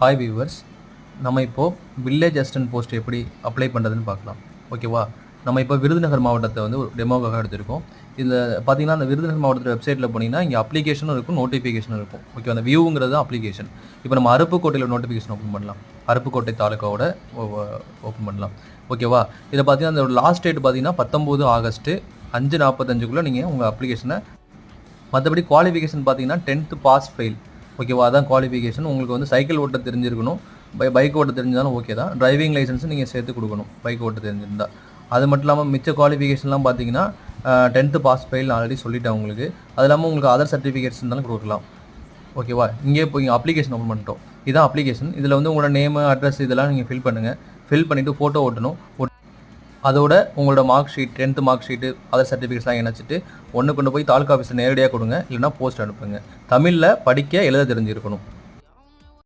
Hi viewers நம்ம இப்போது village assistant post எப்படி அப்ளை பண்ணுறதுன்னு பார்க்கலாம். ஓகேவா நம்ம இப்போ விருதுநகர் மாவட்டத்தை வந்து ஒரு டெமோக்காக எடுத்திருக்கோம். இதில் பார்த்தீங்கன்னா அந்த விருதுநகர் மாவட்டத்தில் வெப்சைட்டில் போனீங்கன்னா இங்கே அப்ளிகேஷனும் இருக்கும் நோட்டிஃபிகேஷனும் இருக்கும். ஓகே அந்த வியூங்கிறது தான் அப்ளிகேஷன் இப்போ நம்ம அருப்புக்கோட்டையில் நோட்டிஃபிகேஷன் ஓப்பன் பண்ணலாம். அருப்புக்கோட்டை தாலுக்காவோட ஓப்பன் பண்ணலாம். ஓகேவா இதை பார்த்தீங்கன்னா அந்த லாஸ்ட் டேட் பார்த்தீங்கன்னா பத்தொம்போது ஆகஸ்ட்டு அஞ்சு நாற்பத்தஞ்சுக்குள்ளே நீங்கள் உங்கள் அப்ளிகேஷனை மற்றபடி குவாலிஃபிகேஷன் பார்த்தீங்கன்னா டென்த்து பாஸ் ஃபெயில் ஓகேவா? அதான் குவாலிஃபிகேஷன் உங்களுக்கு வந்து சைக்கிள் ஓட்ட தெரிஞ்சிருக்கணும். பை பைக் ஓட்ட தெரிஞ்சாலும் ஓகே தான். டிரைவிங் லைசன்ஸும் நீங்கள் சேர்த்து கொடுக்கணும் பைக் ஓட்ட தெரிஞ்சிருந்தால் அது மட்டும் இல்லாமல் மிச்ச குவாலிஃபிகேஷன்லாம் பார்த்தீங்கன்னா டென்த்து பாஸ் ஃபெயில் ஆல்ரெடி சொல்லிட்டேன் உங்களுக்கு. அது இல்லாமல் உங்களுக்கு அதர் சர்டிஃபிகேட்ஸ் இருந்தாலும் கொடுக்கலாம். ஓகேவா? இங்கே இப்போ இங்கே அப்ளிகேஷன் ஓப்பன் பண்ணிட்டோம். இதான் அப்ளிகேஷன் இதில் வந்து உங்களோட நேமு அட்ரஸ் இதெல்லாம் நீங்கள் ஃபில் பண்ணுங்கள் ஃபில் பண்ணிவிட்டு ஃபோட்டோ ஓட்டணும். ஒட்- அதோட உங்களோட mark sheet tenth mark sheet other சர்டிஃபிகேட்ஸ்லாம் இணைச்சிட்டு ஒன்று கொண்டு போய் தாலுக்கா ஆஃபீஸில் நேரடியாக கொடுங்க இல்லைன்னா போஸ்ட் அனுப்புங்க. தமிழில் படிக்க எழுத தெரிஞ்சிருக்கணும்.